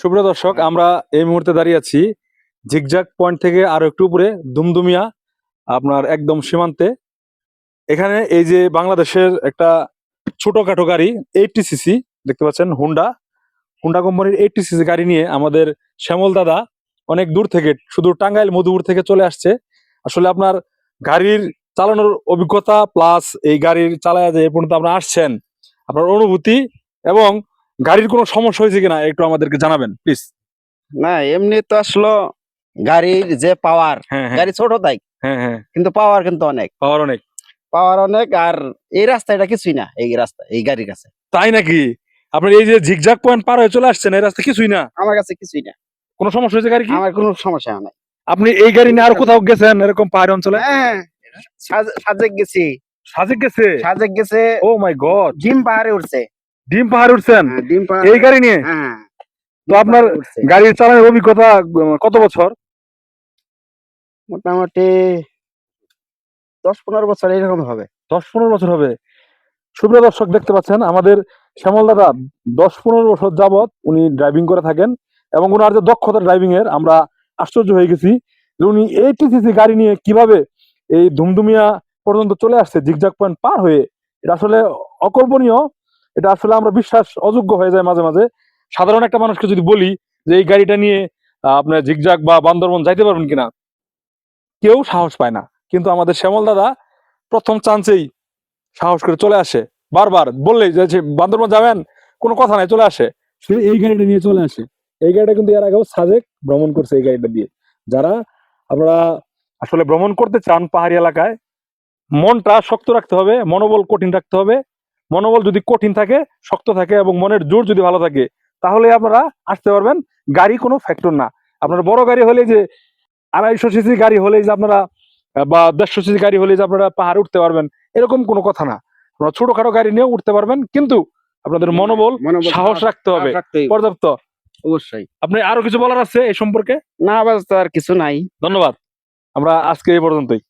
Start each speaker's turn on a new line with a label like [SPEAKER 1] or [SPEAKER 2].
[SPEAKER 1] সুপ্রিয় দর্শক, আমরা এই মুহূর্তে দাঁড়িয়ে আছি ঝিকঝাক পয়েন্ট থেকে আরও একটু উপরে, দুমদুমিয়া, আপনার একদম সীমান্তে। এখানে এই যে বাংলাদেশের একটা ছোটখাটো গাড়ি এইটটি সিসি দেখতে পাচ্ছেন হুন্ডা হুন্ডা কোম্পানির এইটটি সিসি গাড়ি নিয়ে আমাদের শ্যামল দাদা অনেক দূর থেকে, শুধু টাঙ্গাইল মধুপুর থেকে চলে আসছে। আসলে আপনার গাড়ির চালানোর অভিজ্ঞতা প্লাস এই গাড়ির চালায় যে পর্যন্ত আপনারা আসছেন, আপনার অনুভূতি এবং গাড়ির কোনো সমস্যা হয়েছে কিনা একটু আমাদেরকে জানাবেন প্লিজ
[SPEAKER 2] না এমনি তো আসলো গাড়ির যে পাওয়ার
[SPEAKER 1] হ্যাঁ হ্যাঁ।
[SPEAKER 2] গাড়ি ছোট তাই
[SPEAKER 1] হ্যাঁ হ্যাঁ।
[SPEAKER 2] কিন্তু পাওয়ার কিন্তু অনেক।
[SPEAKER 1] পাওয়ার অনেক।
[SPEAKER 2] পাওয়ার অনেক আর এই রাস্তা এটা কিছুই না এই রাস্তা এই গাড়ির কাছে।
[SPEAKER 1] তাই নাকি? আপনার এই যে ঝিকঝাক পয়েন্ট পার হয়ে চলে আসছেন এই রাস্তা কিছুই না?
[SPEAKER 2] আমার কাছে কিছুই না।
[SPEAKER 1] কোনো সমস্যা হয়েছে গাড়ি কি?
[SPEAKER 2] আমার কোনো সমস্যা নাই।
[SPEAKER 1] আপনি এই গাড়ি নিয়ে আর কোথাও গেছেন এরকম পাহাড়ি অঞ্চলে?
[SPEAKER 2] হ্যাঁ সাজ- সাজেক গেছি।
[SPEAKER 1] সাজেক গেছে?
[SPEAKER 2] সাজেক গেছে।
[SPEAKER 1] ও মাই গড
[SPEAKER 2] ডিম পাহাড়ে উঠছে।
[SPEAKER 1] ডিম পাহাড় উঠছেন?
[SPEAKER 2] হ্যাঁ, ডিম পাহাড়ে।
[SPEAKER 1] এই গাড়ি নিয়ে?
[SPEAKER 2] হ্যাঁ
[SPEAKER 1] তো আপনার গাড়ির চালানোর অভিজ্ঞতা কত বছর?
[SPEAKER 2] মোটামুটি দশ পনেরো বছর এরকম হবে।
[SPEAKER 1] দশ পনেরো বছর হবে। সুপ্রিয় দর্শক দেখতে পাচ্ছেন আমাদের শ্যামল দাদা দশ পনেরো বছর যাবত উনি ড্রাইভিং করে থাকেন এবং ওনার যে দক্ষতা ড্রাইভিং এর আমরা আশ্চর্য হয়ে গেছি যে উনি এইটি সিসি গাড়ি নিয়ে কীভাবে এই ধুমধুমিয়া পর্যন্ত চলে আসছে জিগজাক পয়েন্ট পার হয়ে। এটা আসলে অকল্পনীয় এটা আসলে আমরা বিশ্বাস অযোগ্য হয়ে যায় মাঝে মাঝে। সাধারণ একটা মানুষকে যদি বলি যে এই গাড়িটা নিয়ে আপনার জিগজাক বা বান্দরবন যাইতে পারবেন কিনা, কেউ সাহস পায় না। কিন্তু আমাদের শ্যামল দাদা প্রথম চান্সেই সাহস করে চলে আসে। বারবার বললেই যে বান্দরবন যাবেন, কোনো কথা নাই, চলে আসে। সে এই গাড়িটা নিয়ে চলে আসে। এই গাড়িটা কিন্তু এর আগেও সাজেক ভ্রমণ করছে এই গাড়িটা দিয়ে। যারা আপনারা আসলে ভ্রমণ করতে চান পাহাড়ি এলাকায়, মনটা শক্ত রাখতে হবে, মনোবল কঠিন রাখতে হবে। মনোবল যদি কঠিন থাকে শক্ত থাকে এবং মনের জোর যদি ভালো থাকে তাহলে আপনারা আসতে পারবেন। গাড়ি কোনো ফ্যাক্টর না। আপনার বড় গাড়ি হলে যে আড়াইশো সিসি গাড়ি হলে যে আপনারা বা দেড়শো সিসি গাড়ি হলে যে আপনারা পাহাড় উঠতে পারবেন এরকম কোনো কথা না। আপনারা ছোটখাটো গাড়ি নিয়েও উঠতে পারবেন কিন্তু আপনাদের মনোবল সাহস রাখতে হবে পর্যাপ্ত।
[SPEAKER 2] অবশ্যই।
[SPEAKER 1] আপনি আরও কিছু বলার আছে এই সম্পর্কে?
[SPEAKER 2] না বাস আর কিছু নাই।
[SPEAKER 1] ধন্যবাদ। আমরা আজকে এই পর্যন্তই।